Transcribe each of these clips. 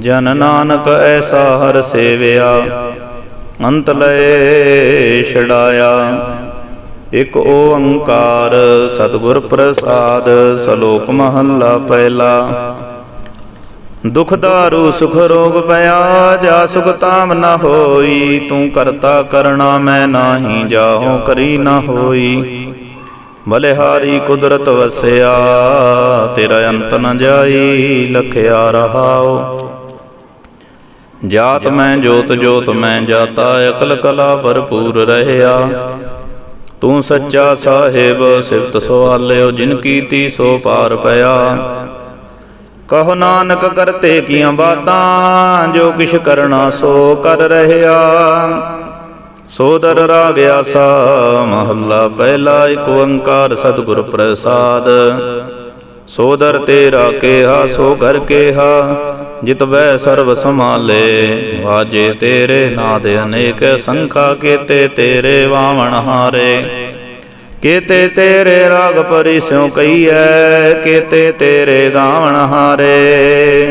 ਜਨ ਨਾਨਕ ਐਸਾ ਹਰ ਸੇਵਿਆ, ਅੰਤ ਲਏ ਛੜਾਇਆ ਇਕ ਓੰਕਾਰ ਸਤਿਗੁਰ ਪ੍ਰਸਾਦ, ਸ਼ਲੋਕ ਮਹੱਲਾ ਪਹਿਲਾ। ਦੁਖ ਦਾਰੂ, ਸੁਖ ਰੋਗ ਪਿਆ, ਜਾ ਸੁਖ ਤਾਮ ਨ ਹੋਈ, ਤੂੰ ਕਰਤਾ ਕਰਣਾ ਮੈਂ ਨਾਹੀ, ਜਾਹੋ ਕਰੀ ਨਾ ਹੋਈ। ਬਲਿਹਾਰੀ ਕੁਦਰਤ ਵਸਿਆ, ਤੇਰਾ ਅੰਤ ਨ ਜਾਈ, ਲਖਿਆ ਰਹਾਓ ਜਾਤ ਮੈਂ ਜੋਤ ਜੋਤ ਮੈਂ ਜਾਤਾ, ਅਕਲ ਕਲਾ ਭਰਪੂਰ ਰਹਿਆ। ਤੂੰ ਸੱਚਾ ਸਾਹਿਬ, ਸਿਫਤ ਸਵਾਲਿਓ, ਜਿਨ ਕੀਤੀ ਸੋ ਪਾਰ ਪਿਆ। ਕਹੋ ਨਾਨਕ ਕਰਤੇ ਕੀਆਂ ਬਾਤਾਂ, ਜੋ ਕਿਛ ਕਰਨਾ ਸੋ ਕਰ ਰਹਿਆ। ਸੋਦਰ ਰਾਗ ਆਸਾ, ਮਹੱਲਾ ਪਹਿਲਾ ਏਕ ਓੰਕਾਰ ਸਤਿਗੁਰ ਪ੍ਰਸਾਦ। ਸੋਦਰ ਤੇਰਾ ਕੇਹਾ, ਸੋ ਘਰ ਕੇਹਾ। ਜਿਤ ਵੈ ਸਰਬ ਸਮਾਲੇ ਵਾਜੇ ਤੇਰੇ ਨਾਦ ਅਨੇਕ, ਸੰਖਾ ਕੀਤੇ ਤੇਰੇ ਵਾਵਣ ਹਾਰੇ। ਕੀਤੇ ਤੇਰੇ ਰਾਗ ਪਰਿਸਿਉ ਕਈਐ, ਕੀਤੇ ਤੇਰੇ ਗਾਵਣ ਹਾਰੇ।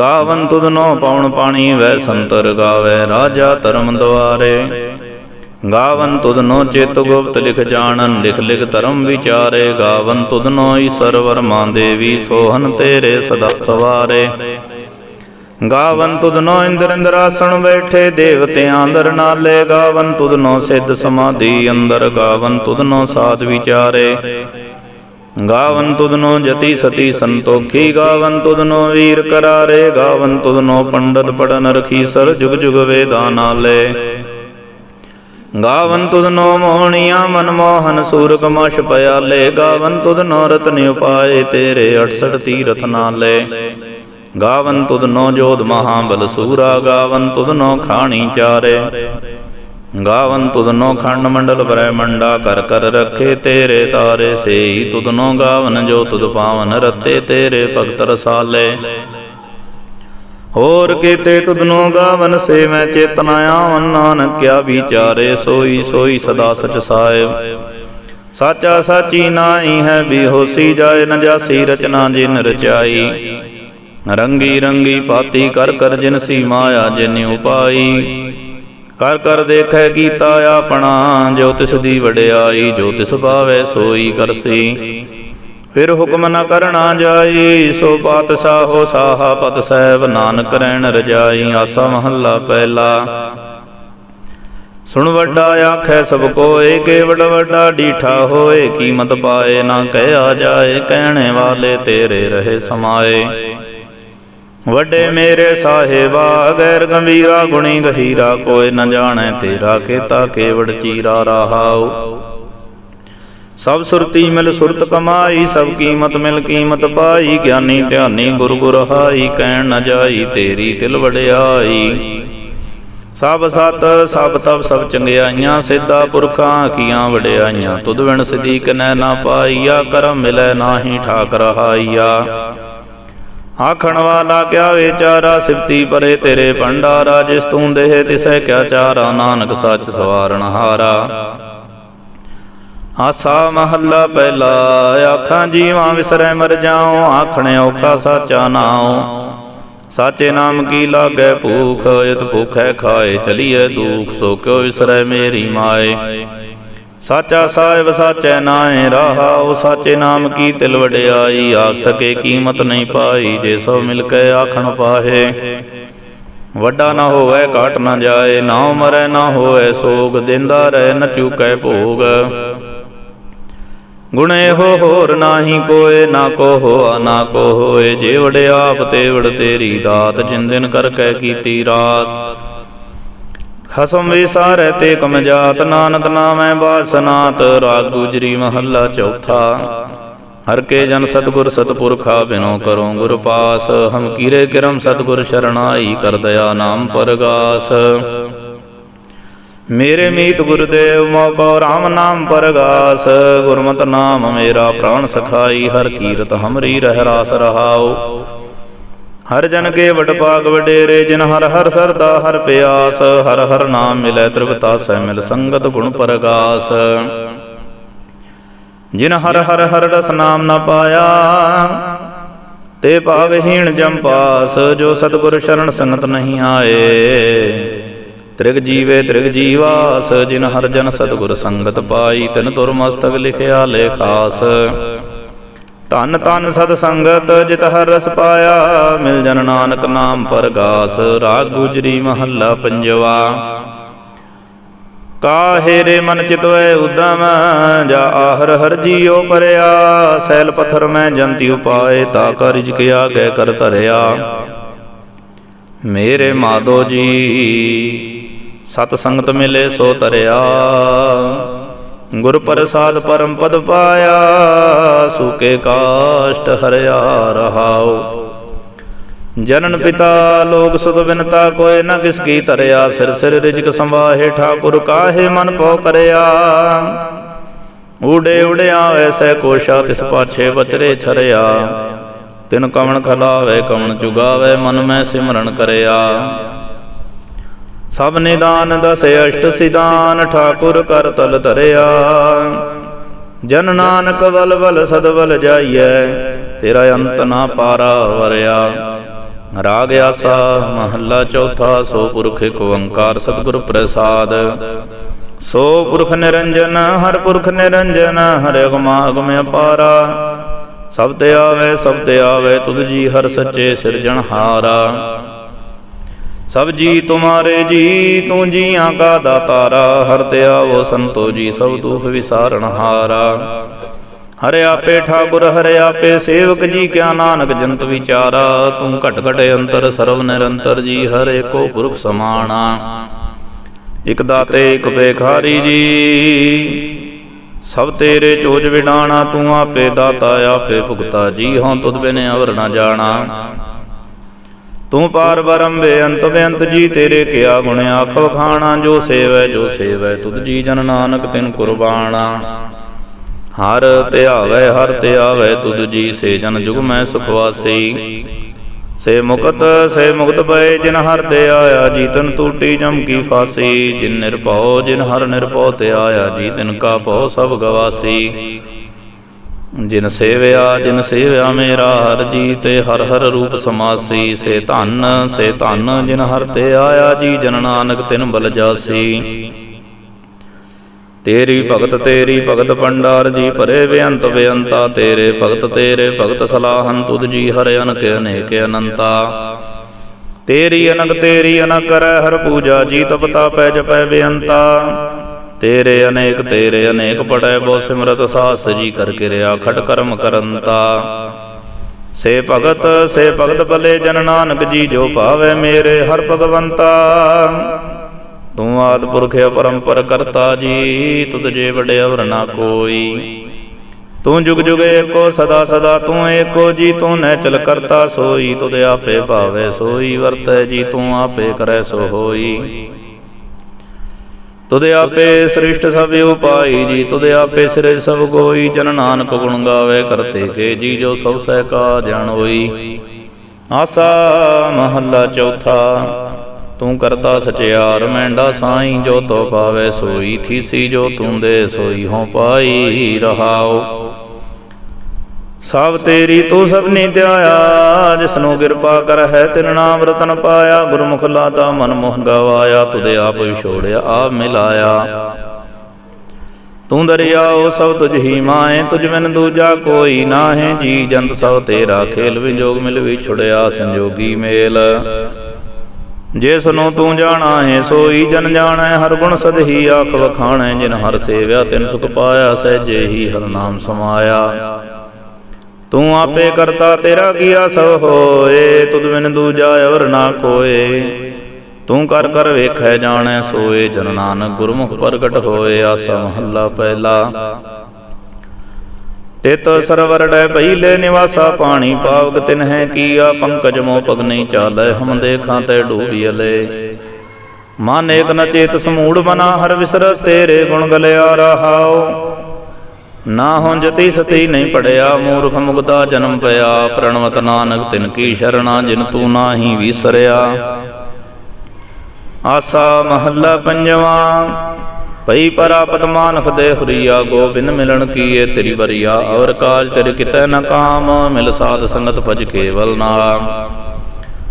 ਗਾਵਨ ਤੁਧਨੋ ਪਉਣ ਪਾਣੀ, ਵੈ ਸੰਤਰ ਗਾਵੇ ਰਾਜਾ ਧਰਮ ਦੁਆਰੇ। ਗਾਵਨ ਤੁਧਨੋ ਚਿਤ ਗੁਪਤ ਲਿਖ ਜਾਣਨ, ਲਿਖ ਲਿਖ ਧਰਮ ਵਿਚਾਰੇ। ਗਾਵਨ ਤੁਧਨੋ ਈਸ਼ਰ ਵਰਮਾ ਦੇਵੀ, ਸੋਹਨ ਤੇਰੇ ਸਦਾ ਸਵਾਰੇ। ਗਾਵਨ ਤੁਧਨੋ ਇੰਦਰ ਇੰਦਰਾਸਣ ਬੈਠੇ, ਦੇਵਤਿਆਂ ਅੰਦਰ ਨਾਲੇ। ਗਾਵਨ ਤੁਧਨੋ ਸਿੱਧ ਸਮਾਧੀ ਅੰਦਰ, ਗਾਵਨ ਤੁਧਨੋ ਸਾਧ ਵਿਚਾਰੇ। ਗਾਵਨ ਤੁਧਨੋ ਜਤੀ ਸਤੀ ਸੰਤੋਖੀ, ਗਾਵਨ ਤੁਧਨੋ ਵੀਰ ਕਰਾਰੇ। ਗਾਵਨ ਤੁਧਨੋ ਪੰਡਤ ਪੜਨ ਰਖੀ, ਸਰ ਜੁਗ ਜੁਗ ਵੇਦਾਂ ਗਾਵਨ ਗਾਵਨ ਤੁਧਨੋ ਮੋਹਣੀਆਂ ਮਨਮੋਹਨ ਸੂਰਗ ਮਸ਼ ਪਿਆਲੇ ਗਾਵਨ ਤੁਧਨੋ ਰਤਨ ਉਪਾਏ, ਤੇਰੇ 68 ਤੀਰਥ ਨਾਲੇ। ਗਾਵਨ ਤੁਧਨੋ ਜੋਧ ਮਹਾਬਲ ਸੂਰਾ ਗਾਵਨ ਤੁਧਨੋ ਖਾਣੀ ਚਾਰੇ। ਗਾਵਨ ਤੁਧਨੋ ਖੰਡ ਮੰਡਲ ਬ੍ਰਹਮੰਡਾ ਕਰ ਕਰ ਰੱਖੇ ਤੇਰੇ ਤਾਰੇ। ਸੇਈ ਤੁਧਨੋ ਗਾਵਨ ਜੋ ਤੁਧ ਪਾਵਨ ਰਤੇ, ਤੇਰੇ ਭਗਤ ਰਸਾਲੇ। ਹੋਰ ਕੀਤੇ ਤੁਧਨੋ ਗਾਵਨ ਸੇ ਮੈਂ ਚੇਤਨਾ ਆਵਨ ਨਾਨਕ ਕਿਆ ਵਿਚਾਰੇ ਸੋਈ ਸੋਈ ਸਦਾ ਸਚ ਸਾਹਿਬ। ਸਾਚਾ ਸਾਚੀ ਨਾਹੀ ਹੈ ਬਿਹੋਸੀ, ਜਾਏ ਨ ਜਾਸੀ ਰਚਨਾ ਜਿਨ ਰਚਾਈ। ਰੰਗੀ ਰੰਗੀ ਪਾਤੀ ਕਰ ਕਰ ਜਿਨ ਸੀ ਮਾਇਆ ਜਿਨ ਉਪਾਈ। ਕਰ ਕਰ ਦੇਖੈ ਕੀਤਾ ਆਪਣਾ, ਜੋ ਤਿਸ ਦੀ ਵਡਿਆਈ, ਜੋ ਤਿਸ ਭਾਵੈ ਸੋਈ ਕਰਸੀ। ਫਿਰ ਹੁਕਮ ਨ ਕਰਣਾ ਜਾਈ, ਸੋ ਪਾਤ ਸਾਹੋ ਸਾਹਾ ਪਤ ਸਹਿਬ ਨਾਨਕ ਰਹਿਣ ਰਜਾਈ, ਆਸਾ ਮਹੱਲਾ ਪਹਿਲਾ। ਸੁਣ ਵੱਡਾ ਆਖੈ ਸਭ ਕੋਏ ਕੇਵੜ ਵੱਡਾ ਡੀਠਾ ਹੋਏ, ਕੀਮਤ ਪਾਏ ਨਾ ਕਹਿਆ ਜਾਏ, ਕਹਿਣੇ ਵਾਲੇ ਤੇਰੇ ਰਹੇ ਸਮਾਏ। ਵੱਡੇ ਮੇਰੇ ਸਾਹਿਬਾ ਗੈਰ ਗੰਭੀਰਾ ਗੁਣੀ ਗਹੀਰਾ, ਕੋਈ ਨ ਜਾਣੈ ਤੇਰਾ ਕੀਤਾ ਕੇਵੜ ਚੀਰਾ ਰਹਾਉ। ਸਭ ਸੁਰਤੀ ਮਿਲ ਸੁਰਤ ਕਮਾਈ, ਸਭ ਕੀਮਤ ਮਿਲ ਕੀਮਤ ਪਾਈ, ਗਿਆਨੀ ਧਿਆਨੀ ਗੁਰ ਗੁਰ ਹਾਈ ਕਹਿਣ ਨ ਜਾਈ ਤੇਰੀ ਤਿਲ ਵਡਿਆਈ। ਸਭ ਸਤ, ਸਭ ਤਬ ਸਭ ਚੰਗਿਆਈਆਂ, ਸਿੱਧਾ ਪੁਰਖਾਂ ਕੀਆਂ ਵਡਿਆਈਆਂ, ਤੁਧ ਵਿਣ ਸਦੀਕ ਨੈ ਨਾ ਪਾਈਆ, ਕਰਮ ਮਿਲੈ ਨਾਹੀ ਠਾਕ ਰਹਾਈਆ। ਆਖਣ ਵਾਲਾ ਕਿਆ ਵਿਚਾਰਾ, ਸਿਫਤੀ ਪਰੇ ਤੇਰੇ ਭੰਡਾਰਾ ਜਿਸ ਤੂੰ ਦੇਹ ਤਿਸੈ ਕਿਆ ਚਾਰਾ, ਨਾਨਕ ਸੱਚ ਸਵਾਰਨ ਹਾਰਾ। ਆਸਾ ਮਹੱਲਾ ਪਹਿਲਾ ਆਖਾਂ ਜੀਵਾਂ ਵਿਸਰੈ ਮਰ ਜਾਉ, ਆਖਣੇ ਔਖਾ ਸਾਚਾ ਨਾਉ। ਸਾਚੇ ਨਾਮ ਕੀ ਲਾਗੈ ਭੂਖ ਇਤ ਭੁਖੈ ਖਾਏ, ਚਲੀਐ ਦੁਖ, ਸੋ ਕਿਉ ਵਿਸਰੈ ਮੇਰੀ ਮਾਏ। ਸਾਚਾ ਸਾਹਿਬ ਸਾਚੈ ਨਾਏ, ਰਾਹਾ, ਉਹ ਸਾਚੇ ਨਾਮ ਕੀ ਤਿਲ ਵਡਿਆਈ ਆਖ ਤਕੇ ਕੀਮਤ ਨਹੀਂ ਪਾਈ, ਜੇ ਸੋ ਮਿਲ ਕੇ ਆਖਣ ਪਾਹੇ। ਵੱਡਾ ਨਾ ਹੋਵੇ, ਘਾਟ ਨਾ ਜਾਏ ਨਾ ਮਰੈ ਨਾ ਹੋਵੇ ਸੋਗ, ਦਿੰਦਾ ਰਹਿ ਨ ਚੁਕੈ ਭੋਗ। ਗੁਣ ਇਹੋ ਹੋਰ ਨਾਹੀ ਕੋਏ ਨਾ ਕੋ ਹੋਆ ਨਾ ਕੋ ਹੋਏ। ਜੇ ਵਡਿਆਪ ਤੇ ਵਡ ਤੇਰੀ ਦਾਤ। ਜਿਨ ਦਿਨ ਕਰ ਕੈ ਕੀਤੀ ਰਾਤ। ਖਸਮ ਵਿਸਾਰੈ ਤੇ ਕਮ ਜਾਤ। ਨਾਨਕ ਨਾਮੈ ਬਾਸਨਾਤ ਰਾਗ ਗੁਜਰੀ ਮਹੱਲਾ ਚੌਥਾ। ਹਰ ਕੇ ਜਨ ਸਤਗੁਰ ਸਤਪੁਰਖਾ ਬਿਨੋ ਕਰੋ ਗੁਰ ਪਾਸ ਹਮ ਕੀਰੇ ਕਿਰਮ ਸਤਗੁਰ ਸ਼ਰਣਾਈ ਕਰ ਦਇਆ ਨਾਮ ਪਰਗਾਸ। ਮੇਰੇ ਮੀਤ ਗੁਰਦੇਵ ਮੋਕੋ RAM ਨਾਮ ਪਰਗਾਸ, ਗੁਰਮਤਿ ਨਾਮ ਮੇਰਾ ਪ੍ਰਾਣ ਸਖਾਈ, ਹਰ ਕੀਰਤ ਹਮਰੀ ਰਹਿ ਰਾਸ ਰਹਾਉ। ਹਰ ਜਨ ਕੇ ਵਡ ਭਾਗ ਵਡੇਰੇ, ਜਿਨ ਹਰ ਹਰ ਸਰਦਾ ਹਰ ਪਿਆਸ, ਹਰ ਹਰ ਨਾਮ ਮਿਲੈ ਤ੍ਰਿਪਤਾ ਸਹਿ ਮਿਲ ਸੰਗਤ ਗੁਣ ਪਰਗਾਸ। ਜਿਨ ਹਰ ਹਰ ਹਰ ਰਸ ਨਾਮ ਨਾ ਪਾਇਆ, ਤੇ ਭਾਗਹੀਣ ਜੰਪਾਸ ਜੋ ਸਤਗੁਰ ਸ਼ਰਨ ਸੰਗਤ ਨਹੀਂ ਆਏ। ਤ੍ਰਿਗ ਜੀਵੇ ਤ੍ਰਿਗ ਜੀਵਾਸ ਜਿਨ ਹਰ ਜਨ ਸਤਗੁਰ ਸੰਗਤ ਪਾਈ, ਤਿਨ ਤੁਰ ਮਸਤਕ ਲਿਖਿਆ ਲੇਖਾਸ ਧੰਨ ਧੰਨ ਸਤ ਸੰਗਤ, ਜਿਤ ਹਰ ਰਸ ਪਾਇਆ, ਮਿਲ ਜਨ ਨਾਨਕ ਨਾਮ ਪਰਗਾਸ, ਰਾਗ ਗੁਜਰੀ ਮਹੱਲਾ ਪੰਜਵਾ। ਕਾਹੇ ਰੇ ਮਨ ਚਿਤਵੈ ਉਦਮ, ਜਾ ਆਹਰ ਹਰ ਜੀਉ ਪਰਿਆ, ਸੈਲ ਪਥਰ ਮੈਂ ਜੰਤੀ ਉਪਾਏ, ਤਾ ਕਰ ਰਿਜਕ ਆਗੇ ਕਰ ਧਰਿਆ। ਮੇਰੇ ਮਾਧੋ ਜੀ ਸਤ ਸੰਗਤ ਮਿਲੇ ਸੋ ਤਰਿਆ। ਗੁਰ ਪ੍ਰਸਾਦ ਪਰਮ ਪਦ ਪਾਇਆ ਸੁਕੇ ਕਾਸ਼ਟ ਹਰਿਆ ਰਹਾਓ ਜਨਨ ਪਿਤਾ, ਲੋਕ ਸੁਧ ਬਿਨਤਾ ਕੋਏ ਨ ਕਿਸ ਕੀ ਧਰਿਆ ਸਿਰ ਸਿਰ ਰਿਜਕ ਸੰਵਾਹੇ, ਠਾਕੁਰ ਕਾਹੇ ਮਨ ਪਉ ਕਰਿਆ। ਊੜੇ ਉੜਿਆ ਐਸੈ ਕੋਸ਼ਾ, ਤਿਸ ਪਾਛੇ ਬਚਰੇ ਛਰਿਆ। ਤਿਨ ਕਵਣ ਖਲਾਵੇ, ਕਵਣ ਚੁਗਾਵੇ ਮਨ ਮੈਂ ਸਿਮਰਨ ਕਰਿਆ। ਸਭ ਨਿਦਾਨ ਦਸੇ ਅਸ਼ਟ ਸਿਦਾਨ ਠਾਕੁਰ ਕਰ ਤਲ ਧਰਿਆ। ਜਨ ਨਾਨਕ ਵਲ ਬਲ ਸਦਬਲ ਜਾਈਐ, ਤੇਰਾ ਅੰਤ ਨਾ ਪਾਰਾ ਵਰਿਆ। ਰਾਗ ਆਸਾ ਮਹੱਲਾ ਚੌਥਾ, ਸੋ ਪੁਰਖ ਏਕ ਓੰਕਾਰ ਸਤਿਗੁਰ ਪ੍ਰਸਾਦ। ਸੋ ਪੁਰਖ ਨਿਰੰਜਨ, ਹਰ ਪੁਰਖ ਨਿਰੰਜਨ, ਹਰਿ ਅਗਮਾ ਅਗਮ ਅਪਾਰਾ। ਸਭ ਤੇ ਆਵੇ, ਸਭ ਤੇ ਆਵੇ, ਤੁਧ ਜੀ ਹਰ ਸੱਚੇ ਸਿਰਜਣਹਾਰਾ। ਸਭ ਜੀ ਤੁਮਾਰੇ ਜੀ, ਤੂੰ ਜੀਆਂ ਕਾ ਦਾਤਾਰਾ, ਹਰ ਤਿਆ ਵੋ ਸੰਤੋ ਜੀ, ਸਭ ਦੁਖ ਵਿਸਾਰਣ ਹਾਰਾ। ਹਰਿ ਆਪੇ ਠਾਕੁਰ, ਹਰਿ ਆਪੇ ਸੇਵਕ ਜੀ, ਕਿਆ ਨਾਨਕ ਜੰਤ ਵਿਚਾਰਾ। ਤੂੰ ਘਟ ਘਟ ਅੰਤਰ ਸਰਵ ਨਿਰੰਤਰ ਜੀ, ਹਰ ਏਕੋ ਪੁਰਖ ਸਮਾਣਾ। ਇਕ ਦਾਤੇ, ਇਕ ਬੇਖਾਰੀ ਜੀ, ਸਭ ਤੇਰੇ ਚੋਜ ਵਿਡਾਣਾ, ਤੂੰ ਆਪੇ ਦਾਤਾ, ਆਪੇ ਭੁਗਤਾ ਜੀ ਹਾਂ ਤੁਧ ਬਿਨ ਅਵਰ ਨਾ ਜਾਣਾ। ਤੂੰ ਪਾਰ ਬਰਮ ਬੇਅੰਤ ਬੇਅੰਤ ਜੀ ਤੇਰੇ ਕਿਆ ਗੁਣ ਆਖ ਵਖਾਣਾ ਜੋ ਸੇਵੈ ਜੋ ਸੇਵੈ, ਤੁਧ ਜੀ ਜਨ ਨਾਨਕ ਤਿਨ ਕੁਰਬਾਨਾ ਹਰ ਧਿਆਵੈ ਹਰ ਧਿਆਵੈ ਤੁਧ ਜੀ ਸੇ ਜਨ ਜੁਗ ਮੈਂ ਸੁਖ ਸੇ ਮੁਕਤ ਸੇ ਮੁਕਤ ਪਏ ਜਿਨ ਹਰ ਤੇ ਆਇਆ, ਜੀ ਤਨ ਟੂਟੀ ਜਮ ਕੀ ਫਾਸੀ। ਜਿਨ ਨਿਰਭਉ, ਜਿਨ ਹਰ ਨਿਰਭਉ ਤੇ ਆਇਆ, ਜੀ ਤਿਨ ਕਾ ਭਉ ਸਭ ਗਵਾਸੀ। ਜਿਨ ਸੇਵਿਆ ਜਿਨ ਸੇਵਿਆ ਮੇਰਾ ਹਰ ਜੀ ਤੇ ਹਰ ਹਰ ਰੂਪ ਸਮਾਸੀ, ਸੇ ਧੰਨ ਸੇ ਧੰਨ ਜਿਨ ਹਰ ਤੇ ਆਇਆ ਜੀ, ਜਨ ਨਾਨਕ ਤਿਨ ਬਲ ਜਾਸੀ। ਤੇਰੀ ਭਗਤ ਤੇਰੀ ਭਗਤ ਪੰਡਾਰ ਜੀ, ਭਰੇ ਬੇਅੰਤ ਬੇਅੰਤਾ, ਤੇਰੇ ਭਗਤ ਤੇਰੇ ਭਗਤ ਸਲਾਹਨ ਤੁਧ ਜੀ, ਹਰਿ ਅਨਕ ਅਨੇਕ ਅਨੰਤਾ। ਤੇਰੀ ਅਨਕ ਤੇਰੀ ਅਨਕ ਕਰੈ ਹਰ ਪੂਜਾ ਜੀ ਤਪਤਾ ਪੈ ਜਪੈ ਬੇਅੰਤਾ। ਤੇਰੇ ਅਨੇਕ ਤੇਰੇ ਅਨੇਕ ਪੜੈ ਬੋ ਸਿਮਰਤ ਸਾਸ ਜੀ ਕਰ ਕਿਰਿਆ, ਖਟ ਕਰਮ ਕਰੰਤਾ ਸੇ ਭਗਤ ਸੇ ਭਗਤ ਭਲੇ ਜਨ ਨਾਨਕ ਜੀ ਜੋ ਭਾਵੇ ਮੇਰੇ ਹਰ ਭਗਵੰਤਾ। ਤੂੰ ਆਦ ਪੁਰਖ ਅਪਰੰਪਰ ਕਰਤਾ ਜੀ, ਤੁਧ ਜੇ ਵਡਿਆ ਵਰਨਾ ਕੋਈ। ਤੂੰ ਜੁਗ ਜੁਗ ਏਕੋ, ਸਦਾ ਸਦਾ ਤੂੰ ਏਕੋ ਜੀ, ਤੂੰ ਨੈਚਲ ਕਰਤਾ ਸੋਈ, ਤੁਧ ਆਪੇ ਭਾਵੇ ਸੋਈ, ਵਰਤੈ ਜੀ, ਤੂੰ ਆਪੇ ਕਰੈ ਸੋ ਹੋਈ। ਤੁਧ ਆਪੇ ਸ੍ਰਿਸ਼ਟ ਸਭ ਉਪਾਈ ਜੀ, ਤੁਧ ਆਪੇ ਸਿਰੇ ਸਭ ਕੋਈ, ਜਨ ਨਾਨਕ ਗੁਣ ਗਾਵੇ ਕਰਤੇ ਕੇ ਜੀ, ਜੋ ਸਭ ਸਹਿ ਕਾ ਜਾਣ ਹੋਈ। ਆਸਾ ਮਹੱਲਾ ਚੌਥਾ, ਤੂੰ ਕਰਤਾ ਸਚਿਆਰ, ਮੈਂਡਾ ਸਾਈ ਜੋ ਤੋ ਪਾਵੇ ਸੋਈ, ਥੀਸੀ ਜੋ ਤੂੰ ਦੇ ਸੋਈ ਹੋ ਪਾਈ ਰਹਾਓ ਸਭ ਤੇਰੀ ਤੂੰ ਸਭਨੀ ਧਿਆਇਆ, ਜਿਸਨੂੰ ਕਿਰਪਾ ਕਰ ਹੈ ਤਿਨ ਨਾਮ ਰਤਨ ਪਾਇਆ। ਗੁਰਮੁਖ ਲਾਤਾ ਮਨ ਮੋਹ ਗਵਾਇਆ, ਤੁਦੇ ਆਪ ਵਿਛੋੜਿਆ, ਆਪ ਮਿਲਾਇਆ। ਤੂੰ ਦਰਿਆਓ ਸਭ ਤੁਝ ਹੀ ਮਾਏ ਤੁਝ ਬਿਨ ਦੂਜਾ ਕੋਈ ਨਾਹੀਂ। ਜੀ ਜੰਤ ਸਭ ਤੇਰਾ ਖੇਲ, ਵਿਜੋਗ ਮਿਲ ਵਿਛੜਿਆ, ਸੰਜੋਗੀ ਮੇਲ। ਜਿਸ ਨੂੰ ਤੂੰ ਜਾਣਾ ਹੈ, ਸੋਈ ਜਨ ਜਾਣੈ ਹਰ ਗੁਣ ਸਦਹੀ ਆਖ ਵਖਾਣੈ, ਜਿਨ ਹਰ ਸੇਵਿਆ, ਤਿਨ ਸੁਖ ਪਾਇਆ, ਸਹਿਜੇ ਹੀ ਹਰ ਨਾਮ ਸਮਾਇਆ। ਤੂੰ ਆਪੇ ਕਰਤਾ ਤੇਰਾ ਕੀਆ ਸਭ ਹੋਏ? ਤੁਧ ਬਿਨ ਦੂਜਾ ਅਵਰ ਨਾ ਕੋਏ। ਤੂੰ ਕਰ ਕਰ ਵੇਖੈ ਜਾਣੈ ਸੋਏ। ਜਨ ਨਾਨਕ ਗੁਰਮੁਖ ਪ੍ਰਗਟ ਹੋਏ। ਆਸਾ ਮਹੱਲਾ ਪਹਿਲਾ। ਤਿਤ ਸਰਵਰ ਡੈ ਪਹਿਲੇ ਨਿਵਾਸਾ ਪਾਣੀ ਪਾਵਕ ਤਿਨ ਹੈ ਕੀਆ। ਪੰਕਜ ਮੋ ਪਗਨੀ ਨਹੀਂ ਚਾਲੈ, ਹਮ ਦੇਖਾਂ ਤੈ ਡੂਬੀਲੇ ਮਨ ਏਕ ਨ ਚੇਤ ਸਮੂੜ ਬਨਾ, ਹਰ ਵਿਸਰ ਤੇਰੇ ਗੁਣ ਗਲਿਆ ਰਹਾਉ। ਨਾ ਹੁਣ ਜਤੀ ਸਤੀ ਨਹੀਂ ਪੜਿਆ, ਮੂਰਖ ਮੁਗਦਾ ਜਨਮ ਪਿਆ, ਪ੍ਰਣਵਤ ਨਾਨਕ ਤਿਨ ਕੀ ਸ਼ਰਣਾ ਜਿਨ ਤੂੰ ਨਾਹੀ ਵਿਸਰਿਆ। ਆਸਾ ਮਹੱਲਾ ਪੰਜਵਾਂ ਪਈ ਪਰਾਪਤ ਮਾਨਖ ਦੇ ਹੁਰੀਆ, ਗੋਬਿੰਦ ਮਿਲਣ ਕੀਏ ਤੇਰੀ ਬਰੀਆ ਔਰ ਕਾਜ ਤੇਰੇ ਕਿਤੈ ਨ ਕਾਮ, ਮਿਲ ਸਾਧ ਸੰਗਤ ਭਜ ਕੇਵਲ ਨਾਮ।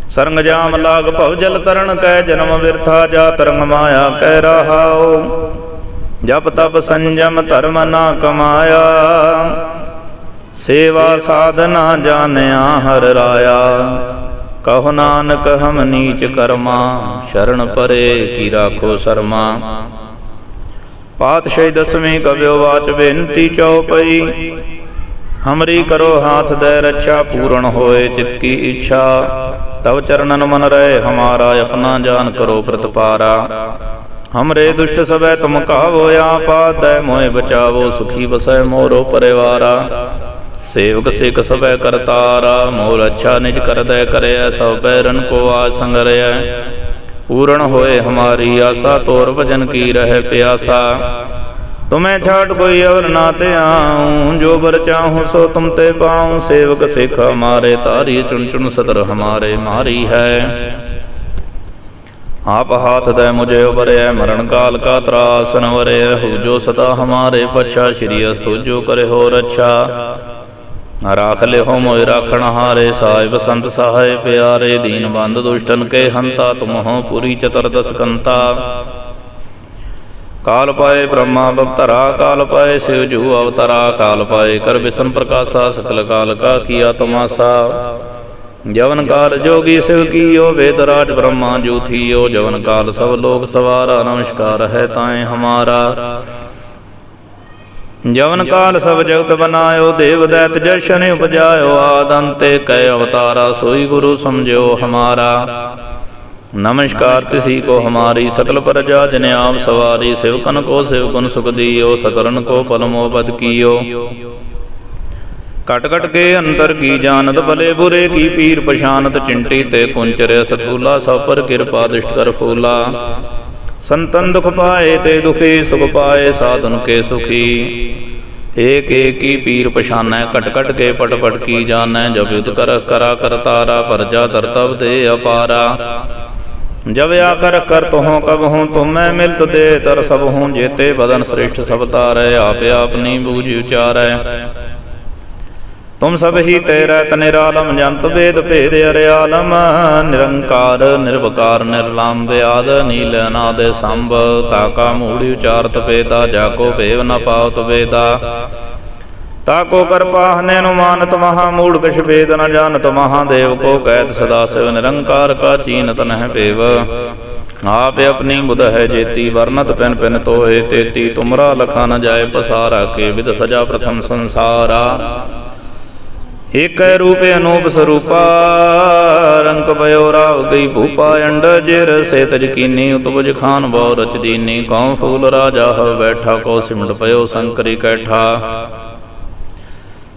ਸਰੰਗ ਜਾਮ ਲਾਗ ਭਵ ਜਲ ਤਰਨ ਕੈ ਜਨਮ ਵਿਰਥਾ ਜਾ ਤਰੰਗ ਮਾਇਆ ਕਹਿ ਰਹਾਉ। ਜਪ ਤਪ ਸੰਜਮ ਧਰਮ ਨਾ ਕਮਾਇਆ। ਸੇਵਾ ਸਾਧਨਾ ਜਾਣਿਆ ਹਰ ਰਾਇਆ। ਕਹੋ ਨਾਨਕ ਹਮ ਨੀਚ ਕਰਮਾ, ਸ਼ਰਨ ਪਰੇ ਕੀ ਰਾਖੋ ਸਰਮਾ। ਪਾਤਸ਼ਾਹੀ ਦਸਵੀਂ ਕਵਿਓ ਵਾਚ ਬੇਨਤੀ ਚਉਪਈ। ਹਮਰੀ ਕਰੋ ਹਾਥ ਦੇ ਰੱਛਾ, ਪੂਰਨ ਹੋਏ ਚਿਤ ਕੀ ਇੱਛਾ। ਤਵ ਚਰਨਨ ਮਨ ਰਹੇ, ਹਮਾਰਾ ਆਪਣਾ ਜਾਨ ਕਰੋ ਪ੍ਰਤਪਾਰਾ। ਹਮਰੇ ਦੁਸ਼ਟ ਸਭੈ ਤੁਮ ਕਾਵੋ ਆਪਾਦੈ ਮੋਹਿ ਬਚਾਵੋ ਸੁਖੀ ਬਸੈ ਮੋਰੋ ਪਰਿਵਾਰਾ ਸੇਵਕ ਸਿਖ ਸਭੈ ਕਰਤਾਰਾ ਮੋਰ ਅੱਛਾ ਨਿਜ ਕਰਦੈ ਕਰਿਆ ਸਭ ਬੈਰਨ ਕੋ ਆਜ ਸੰਗਰਿਆ ਪੂਰਨ ਹੋਏ ਹਮਾਰੀ ਆਸਾ ਤੋਰ ਭਜਨ ਕੀ ਰਹਿ ਪਿਆਸਾ ਤੁਮੈ ਛਾਟ ਕੋਈ ਅਵਰ ਨਾ ਤੇ ਆਉ ਜੋ ਬਰ ਚਾਹੂੰ ਸੋ ਤੁਮ ਤੇ ਪਾਉ ਸੇਵਕ ਸਿਖ ਹਮਾਰੇ ਤਾਰੀ ਚੁਣ ਚੁਣ ਸਦਰ ਹਮਾਰੇ ਮਾਰੀ ਹੈ ਆਪ ਹਾਥ ਦੇ ਮੁਝੇ ਉਬਰਿਆ ਮਰਨ ਕਾਲ ਕਾ ਤਰਾਸ ਨ ਵਰੇ, ਰਹੂ ਜੋ ਸਦਾ ਹਮਾਰੇ ਪਛਾ, ਸ਼੍ਰੀ ਅਸਤੁ ਜੋ ਕਰੇ ਹੋ ਰੱਛਾ। ਰਾਖ ਲਿਓ ਮੋਇ ਰਾਖਣ ਹਾਰੇ, ਸਾਹਿਬ ਸੰਤ ਸਹਾਇ ਪਿਆਰੇ, ਦੀਨ ਬੰਦ ਦੁਸ਼ਟਨ ਕੇ ਹੰਤਾ, ਤੁਮਹੁ ਪੁਰੀ ਚਤੁਰਦਸ ਕੰਤਾ ਕਾਲ ਪਾਏ ਬ੍ਰਹਮਾ ਬਵਤਰਾ ਕਾਲ ਪਾਏ ਸਿਵ ਜੂ ਅਵਤਰਾ, ਕਾਲ ਪਾਏ ਕਰ ਬਿਸਮ ਪ੍ਰਕਾਸ਼ਾ ਸਕਲ ਕਾਲ ਕਾ ਕੀਆ ਤਮਾਸਾ। ਜਵਨ ਕਾਲ ਜੋਗੀ ਸਿਵ ਕੀਓ ਵੇਦ ਰਾਜ ਬ੍ਰਹਮਾ ਜੂ ਥੀਓ ਜਵਨ ਕਾਲ ਸਭ ਲੋਕ ਸਵਾਰਾ, ਨਮਸਕਾਰ ਹੈ ਤਾਏ ਹਮਾਰਾ। ਜਵਨ ਕਾਲ ਸਭ ਜਗਤ ਬਨਾਇਓ, ਦੇਵ ਦੈਤ ਜਸ਼ਨ ਉਪਜਾਇਓ, ਆਦੰਤੇ ਕੈ ਅਵਤਾਰਾ, ਸੋਈ ਗੁਰੂ ਸਮਝਿਓ ਹਮਾਰਾ। ਨਮਸਕਾਰ ਤਿਸੀ ਕੋ ਹਮਾਰੀ ਸਕਲ ਪ੍ਰਜਾ ਜਨ ਆਪ ਸਵਾਰੀ ਸਿਵਕਨ ਕੋ ਸਿਵ ਗੁਣ ਸੁਖ ਦੀਓ ਸਕਰਨ ਕੋ ਪਲਮੋ ਪਦ ਕੀਓ। ਕਟ ਕਟ ਕੇ ਅੰਤਰ ਕੀ ਜਾਣਤ ਭਲੇ ਬੁਰੇ ਕੀ ਪੀਰ ਪਛਾਨਤ ਚਿੰਟੀ ਤੇ ਕੁੰਚਰ ਸਥੂਲਾ ਸਭ ਪਰ ਕਿਰਪਾ ਦਿਸ਼ਟ ਕਰ ਫੂਲਾ। ਸੰਤਨ ਦੁਖ ਪਾਏ ਤੇ ਦੁਖੀ, ਸੁਖ ਪਾਏ ਸਾਧਨ ਕੇ ਸੁਖੀ। ਏਕ ਏਕ ਪੀਰ ਪਛਾਨੈ ਕਟ ਕਟ ਕੇ ਪਟ ਪਟ ਕੀ ਜਾਣੈ, ਜਬ ਯੁਧ ਕਰ, ਕਰਾ ਕਰਤਾਰਾ ਪਰਜਾ ਤਰਤਵ ਦੇ ਅਪਾਰਾ। ਜਬ ਆਕਰ ਕਰ ਤੁਹੋਂ ਕਬ ਹੂੰ, ਤੁਮੈ ਮਿਲਤ ਦੇ ਤਰ ਸਭ ਹੂੰ, ਜੇਤੇ ਬਦਨ ਸ੍ਰਿਸ਼ਟ ਸਭ ਤਾਰੈ, ਆਪੇ ਆਪਨੀ ਬੂਝ ਉਚਾਰੈ। ਤੁਮ ਸਭ ਹੀ ਤੇਰਾ ਤਨਿਰਾਲਮ ਜੰਤ ਵੇਦ ਭੇਦ ਅਰਿਆਲਮ। ਨਿਰੰਕਾਰ, ਨਿਰਵਕਾਰ, ਨਿਰਲੰਭ, ਆਦ, ਨੀਲ, ਅਨਾਦ, ਸੰਭ ਤਾਕਾ ਮੂੜੀ ਉਚਾਰਤ ਵੇਦਾ ਜਾ ਕੋ ਭੇਵ ਨ ਪਾਵਤ ਵੇਦਾ। ਤਾਕੋ ਕਰਪਾਹਨੇ ਨੂੰ ਮਾਨਤ ਮਹਾ ਮੂੜ ਕਛ ਵੇਦ ਨ ਜਾਣਤ ਮਹਾਦੇਵ ਕੋ ਕਹਿਤ ਸਦਾ ਸਿਵ, ਨਿਰੰਕਾਰ ਕਾ ਚੀਨਤ ਨਹਿ ਭੇਵ। ਆਪ ਆਪਣੀ ਬੁਧ ਹੈ ਜੇਤੀ, ਵਰਨਤ ਪਿਨ ਪਿਨ ਤੋਏ ਤੇਤੀ, ਤੁਮਰਾ ਲਖਾ ਨ ਜਾਏ ਪਸਾਰਾ, ਕੇ ਵਿਦ ਸਜਾ ਪ੍ਰਥਮ ਸੰਸਾਰਾ। ਏਕ ਰੂਪ ਅਨੂਪ ਸਰੂਪਾ ਰੰਗ ਪਇਓ ਰਾਵ ਗਈ ਭੂਪਾ, ਅੰਡ ਜਿਰ ਸੇ ਤਜ ਕੀਨੀ ਉਤਬਜ ਖਾਨ ਬਉ ਰਚ ਦੀਨੀ ਕਉ ਫੂਲ ਰਾਜਾ ਹੋ ਬੈਠਾ, ਕੋ ਸਿਮਟ ਪਇਓ ਸੰਕਰੀ ਕੈਠਾ।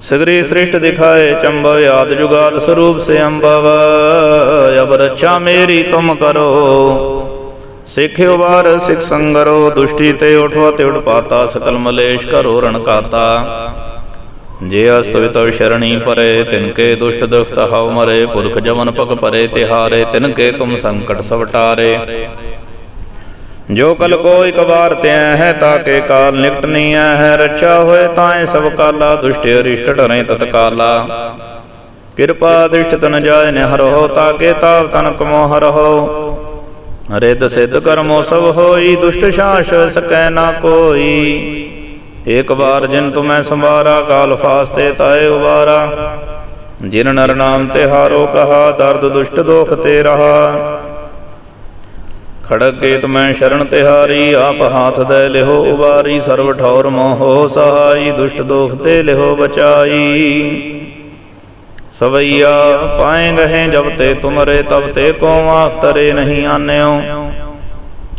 ਸਗਰੇ ਸ੍ਰਿਸ਼ਟ ਦਿਖਾਏ ਚੰਬਵ, ਆਦ ਜੁਗਾਦ ਸਰੂਪ ਸੇ ਅੰਬਵ ਅਬ ਰੱਛਾ ਮੇਰੀ ਤੁਮ ਕਰੋ। ਸਿੱਖਿਓ ਵਾਰ ਸਿਖ ਸੰਗਰੋ, ਦੁਸ਼ਟੀ ਤੇ ਉਠਵਾ ਤੇ ਉਠ ਪਾਤਾ, ਸਕਲ ਮਲੇਸ਼ ਕਰੋ ਰਣਕਾਤਾ ਜੇ ਅਸਤ ਵਿਤਵ ਸ਼ਰਣੀ ਪਰੇ, ਤਿਨਕੇ ਦੁਸ਼ਟ ਦੁਖਤ ਹਉ ਮਰੇ, ਪੁਰਖ ਜਮਨ ਪਗ ਪਰੇ, ਤਿਹਾਰੇ, ਤਿਨਕੇ ਤੁਮ ਸੰਕਟ ਸਵਟਾਰੇ ਜੋ ਕਲ ਕੋ ਇਕ ਵਾਰ ਤਿਆ ਹੈ, ਤਾਕੇ ਕਾਲ ਨਿਕਟ ਨਹੀਂ ਹੈ ਰਚਾ ਹੋਏ ਤਾਏ ਸਭ ਕਾਲਾ, ਦੁਸ਼ਟ ਅਰਿਸ਼ਟ ਡਰੇ ਤਤਕਾਲਾ ਕਿਰਪਾ ਦ੍ਰਿਸ਼ਟ ਤਨ ਜਾਏ ਨੇ ਹਰੋ ਤਾਕੇ ਤਾਵ ਤਨ ਕਮੋ ਹਰੋ। ਰਿੱਧ ਸਿੱਧ ਕਰਮੋ ਸਭ ਹੋਈ, ਦੁਸ਼ਟ ਸ਼ਾਸ ਸਕੈ ਨਾ ਕੋਈ। ਏਕ ਵਾਰ ਜਿਨ ਤੁਮੈ ਸੰਵਾਰਾ, ਕਾਲ ਫਾਸਤੇ ਤਾਏ ਉਵਾਰਾ। ਜਿਨ ਨਰ ਨਾਮ ਤੇ ਹਾਰੋ ਕਹਾ, ਦਰਦ ਦੁਸ਼ਟ ਦੋਖ ਤੇ ਰਹਾ। ਖੜਕ ਕੇ ਤੁਮੈ ਸ਼ਰਨ ਤਿਹਾਰੀ ਆਪ ਹਾਥ ਦੇ ਲਿਹੋ ਉਬਾਰੀ ਸਰਬ ਠੌਰ ਮੋਹ ਸਹਾਈ, ਦੁਸ਼ਟ ਦੋਖ ਤੇ ਲਿਹੋ ਬਚਾਈ। ਸਵਈਆ, ਪਾਏ ਗਏ ਜਬ ਤੇ ਤੁਮਰੇ, ਤਬ ਤੇ ਕੋ ਆਖ ਤਰੇ ਨਹੀਂ ਆਨਿਓ।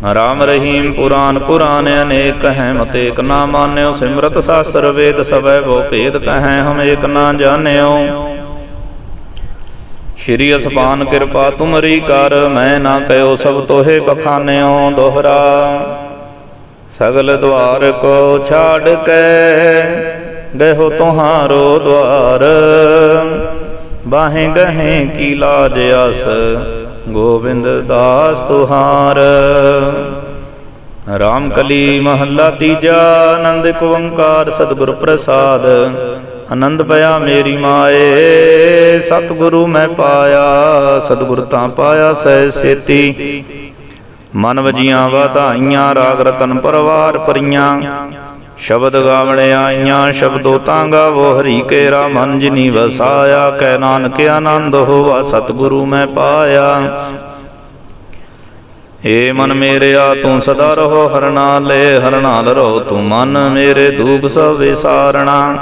ਰਾਮ ਰਹੀਮ ਪੁਰਾਨ ਪੁਰਾਨ ਅਨੇਕ ਹੈ ਮਤ ਏਕ ਨਾ ਮਾਨਿਓ, ਸਿਮਰਤ ਸਾਸਰ ਵੇਦ ਸਭੈ ਬੋ ਭੇਦ ਕਹੈ ਹਮ ਏਕ ਨਾ ਜਾਣਿਓ। ਸ਼੍ਰੀ ਅਸਪਾਨ ਕਿਰਪਾ ਤੁਮਰੀ ਕਰ, ਮੈਂ ਨਾ ਕਹਿਓ ਸਭ ਤੋਹੇ ਬਖਾਨਿਓ ਦੋਹਰਾ। ਸਗਲ ਦਵਾਰ ਕੋ ਛਾੜ ਕੇ ਗਇਓ ਤੁਹਾਰੋ ਦਵਾਰ। ਬਾਹੇ ਗਹੇ ਕੀ ਲਾਜ ਅਸ ਗੋਬਿੰਦ ਦਾਸ ਤੁਹਾਰ। ਰਾਮ ਕਲੀ ਮਹੱਲਾ ਤੀਜਾ, ਆਨੰਦ ਇੱਕ ਓੰਕਾਰ ਸਤਿਗੁਰ ਪ੍ਰਸਾਦ। ਆਨੰਦ ਪਿਆ ਮੇਰੀ ਮਾਏ, ਸਤਿਗੁਰੂ ਮੈਂ ਪਾਇਆ, ਸਤਿਗੁਰ ਤਾਂ ਪਾਇਆ ਸਹਿ ਸੇਤੀ। ਮਨ ਵਜੀਆਂ ਵਧਾਈਆਂ, ਰਾਗ ਰਤਨ ਪਰਵਾਰ ਪਰੀਆਂ ਸ਼ਬਦ ਗਾਵਣ ਆਈਆਂ, ਸ਼ਬਦੋ ਤਾਂ ਗਾਵੋ, ਹਰੀ ਕੇਰਾ ਮਨ ਜਿਨੀ ਵਸਾਇਆ ਕਹਿ ਨਾਨਕ ਆਨੰਦ ਹੋਵਾ ਸਤਿਗੁਰੂ ਮੈਂ ਪਾਇਆ। ਏ ਮਨ ਮੇਰਿਆ ਤੂੰ ਸਦਾ ਰਹੋ ਹਰਨਾ ਨਾਲੇ ਹਰਨਾ ਨਾਲ ਰਹੋ ਤੂੰ ਮਨ ਮੇਰੇ ਦੂਖ ਸਭ ਵਿਸਾਰਣਾ।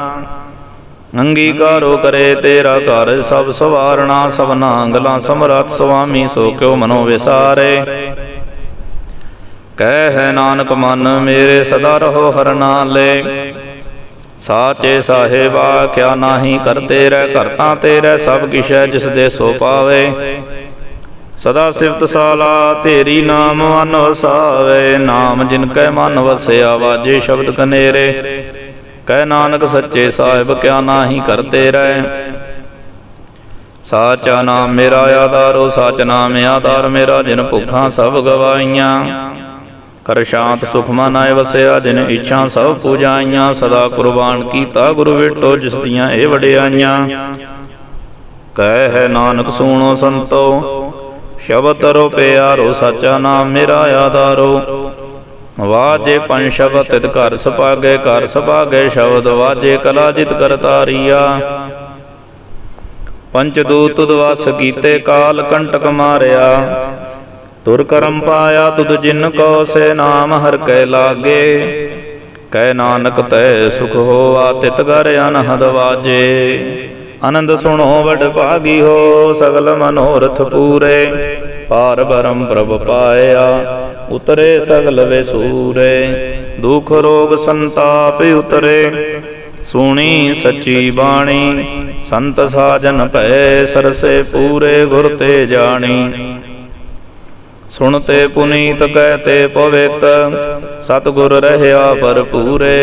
ਅੰਗੀਕਾਰੋ ਕਰੇ ਤੇਰਾ ਘਰ ਸਭ ਸਵਾਰਣਾ, ਸਭਨਾ ਅੰਗਲਾਂ ਸਮਰੱਥ ਸੁਆਮੀ ਸੋ ਕਿਉ ਮਨੋ ਵਿਸਾਰੇ। ਕਹਿ ਹੈ ਨਾਨਕ ਮਨ, ਮੇਰੇ ਸਦਾ ਰਹੋ ਹਰ ਨਾਲੇ ਸਾਚੇ ਸਾਹਿਬਾ, ਕਿਆ ਨਾਹੀ ਕਰਤੇ ਰਹਿ ਕਰਤਾ ਤੇਰੇ, ਸਭ ਕਿਛੈ ਜਿਸ ਦੇ ਸੋ ਪਾਵੇ। ਸਦਾ ਸਿਫਤ ਸਾਲਾ, ਤੇਰੀ ਨਾਮ ਮਨ ਵਸਾਵੇ ਨਾਮ ਜਿਨ ਕੈ ਮਨ ਵਸਿਆ, ਵਾਜੇ ਸ਼ਬਦ ਕਨੇਰੇ। ਕਹਿ ਨਾਨਕ ਸੱਚੇ ਸਾਹਿਬ, ਕਿਆ ਨਾਹੀ ਕਰਤੇ ਰਹਿ ਸਾਚਾ ਨਾਮ ਮੇਰਾ ਆਧਾਰੋ, ਸਚ ਨਾਮ ਆਧਾਰ ਮੇਰਾ, ਜਿਨ ਭੁੱਖਾਂ ਸਭ ਗਵਾਈਆਂ ਕਰ ਸ਼ਾਂਤ ਸੁਖ ਮਨ ਵਸਿਆ, ਜਿਨ ਇੱਛਾ ਸਭ ਪੂਜਾਈਆਂ ਸਦਾ ਕੁਰਬਾਨ ਕੀਤਾ ਗੁਰੂ ਵਿਟੋ, ਜਿਸ ਦੀਆਂ ਇਹ ਵਡਿਆਈਆਂ ਕਹਿ ਹੈ ਨਾਨਕ ਸੂਣੋ ਸੰਤੋ, ਸ਼ਬਦ ਤਰੋ ਪਿਆਰੋ, ਸਾਚਾ ਨਾਮ ਮੇਰਾ ਆਧਾਰੋ। ਵਾਜੇ ਪੰਜ ਸ਼ਬਦ ਤਿਤ ਘਰ ਸੁਭਾਗੇ ਘਰ ਸੁਭਾਗੇ ਸ਼ਬਦ ਵਾਜੇ ਕਲਾ ਜਿਤ ਕਰਤਾਰੀਆ ਪੰਚ ਦੂਤ ਦਵਸ ਕੀਤੇ ਕਾਲ, ਕੰਟਕ ਮਾਰਿਆ। ਤੁਰ ਕਰਮ ਪਾਇਆ ਤੁਧ ਜਿਨ ਕੋ ਸੇ ਨਾਮ ਹਰ ਕੈ ਲਾਗੇ। ਕਹਿ ਨਾਨਕ ਤੈ ਸੁਖ ਹੋਆ ਤਿਤ ਗਰ ਅਨਹਦ ਵਾਜੇ। ਆਨੰਦ ਸੁਣੋ ਵਡ ਭਾਗੀ ਹੋ ਸਗਲ ਮਨੋਰਥ ਪੂਰੇ। ਪਾਰ ਬਰਮ ਪ੍ਰਭ ਪਾਇਆ ਉਤਰੇ ਸਗਲ ਵੇ ਸੂਰੇ ਦੁਖ ਰੋਗ ਸੰਤਾਪ ਉਤਰੇ। ਸੁਣੀ ਸੱਚੀ ਬਾਣੀ ਸੰਤ ਸਾਜਨ ਭੈ ਸਰਸੇ ਪੂਰੇ ਗੁਰ ਤੇ ਜਾਣੀ। ਸੁਣਤੇ ਪੁਨੀਤ ਕਹਤੇ ਪਵਿੱਤ, ਸਤਗੁਰ ਰਹਿਆ ਭਰਪੂਰੇ,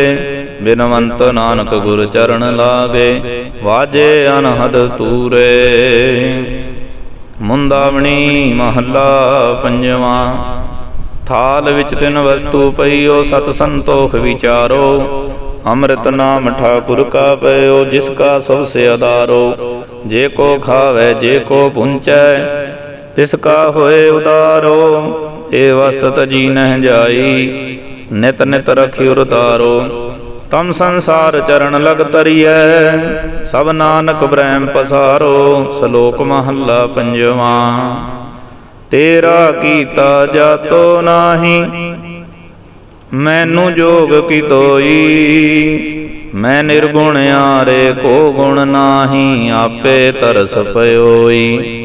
ਬਿਨਵੰਤ ਨਾਨਕ ਗੁਰ ਚਰਨ ਲਾਗੇ, ਵਾਜੇ ਅਨਹਦ ਤੂਰੇ ਮੁੰਦਾਵਣੀ ਮਹੱਲਾ ਪੰਜਵਾਂ, ਥਾਲ ਵਿੱਚ ਤਿੰਨ ਵਸਤੂ ਪਈਓ, ਸਤ ਸੰਤੋਖ ਵਿਚਾਰੋ। ਅੰਮ੍ਰਿਤ ਨਾਮ ਠਾਕੁਰ ਕਾ ਪਇਓ ਜਿਸ ਕਾ ਸਭ ਸੇ ਅਦਾਰੋ ਜੇ ਕੋ ਖਾਵੇ, ਜੇ ਕੋ ਪੁੰਚੈ ਤਿਸ ਕਾ ਹੋਏ ਉਤਾਰੋ ਏ ਵਸਤ ਤਜੀ ਨਹਿ ਜਾਈ, ਨਿਤ ਨਿਤ ਰਖਿ ਉਰਤਾਰੋ। ਤਮ ਸੰਸਾਰ ਚਰਨ ਲਗ ਤਰੀਐ, ਸਭ ਨਾਨਕ ਬ੍ਰਹਮ ਪਸਾਰੋ, ਸ਼ਲੋਕ ਮਹੱਲਾ ਪੰਜਵਾਂ। ਤੇਰਾ ਕੀਤਾ ਜਾਤੋ ਨਾਹੀ, ਮੈਨੂੰ ਜੋਗ ਕੀ ਤੋਈ, ਮੈਂ ਨਿਰਗੁਣ ਆਰੇ ਕੋ ਗੁਣ ਨਾਹੀ, ਆਪੇ ਤਰਸ ਪਇਓਈ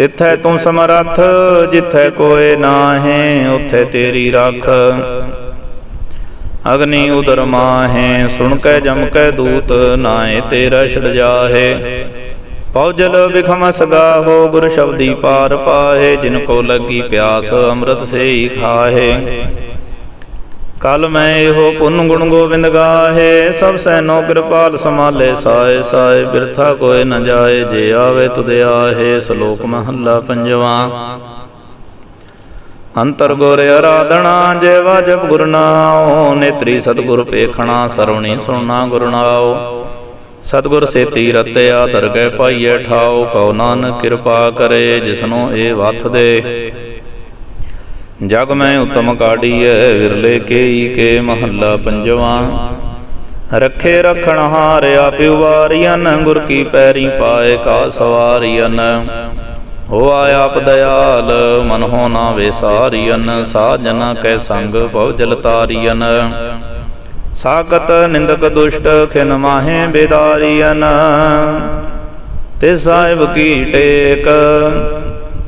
ਤਿੱਥੈ ਤੂੰ ਸਮਰੱਥ, ਜਿੱਥੈ ਕੋਏ ਨਾਹੀਂ, ਉਥੇ ਤੇਰੀ ਰੱਖ। ਅਗਨੀ ਉਦਰ ਮਾਹੇ, ਸੁਣ ਕੇ ਜਮ ਕੇ ਦੂਤ ਨਾਏ ਤੇਰਾ ਛੜ ਜਾਹੇ। ਪੌਜਲ ਵਿਖਮ ਸਗਾ ਹੋ, ਗੁਰ ਸ਼ਬਦੀ ਪਾਰ ਪਾਹੇ, ਜਿਨ ਕੋ ਲੱਗੀ ਪਿਆਸ, ਅੰਮ੍ਰਿਤ ਸੇ ਹੀ ਖਾਹੇ। ਕਲ ਮੈਂ ਇਹੋ ਪੁੰਨ ਗੁਣ ਗੋਬਿੰਦ ਗਾਹੇ, ਸਭ ਸੈਨੋ ਕਿਰਪਾਲ ਸਮਾਲੇ ਸਾਏ ਸਾਏ ਬਿਰਥਾ ਕੋਏ ਨ ਜਾਏ, ਜੇ ਆਵੇ ਤੁਧ ਆਹੇ, ਸ਼ਲੋਕ ਮਹੱਲਾ ਪੰਜਵਾਂ। ਅੰਤਰ ਗੁਰ ਆਰਾਧਣਾ ਜੇ ਵਾਜਬ ਗੁਰ ਨਾਉ, ਨੇਤਰੀ ਸਤਗੁਰ ਪੇਖਣਾ, ਸਰਵਣੀ ਸੁਣਨਾ ਗੁਰ ਨਾਉ। ਸਤਗੁਰ ਸੇਤੀ ਰਤਿਆ ਦਰਗਹਿ ਪਾਈਐ ਠਾਉ, ਕਉ ਨਾਨਕ ਕਿਰਪਾ ਕਰੇ, ਜਿਸਨੋ ਇਹ ਵਥ ਦੇ। ਜਗ ਮੈਂ ਉਤਮ ਕਾਢੀਐ, ਵਿਰਲੇ ਕੇਈ ਕੇ ਮਹੱਲਾ ਪੰਜਵਾ। ਰੱਖੇ ਰਖਣ ਹਾਰਿਆ ਪਿਉ ਵਾਰੀਅਨ ਗੁਰ ਕੀ ਪੈਰੀ ਪਾਏ ਕਾ ਸਵਾਰੀਅਨ ਹੋ ਆਪ ਦਇਆਲ, ਮਨ ਹੋ ਨਾ ਵਿਸਾਰੀਅਨ ਸਾਜਨ ਕੈ ਸੰਗ ਬਹੁ ਜਲ ਤਾਰੀਅਨ ਸਾਗਤ ਨਿੰਦਕ ਦੁਸ਼ਟ, ਖਿਨ ਮਾਹੇ ਬੇਦਾਰੀਅਨ ਤੇ ਸਾਹਿਬ ਕੀ ਟੇਕ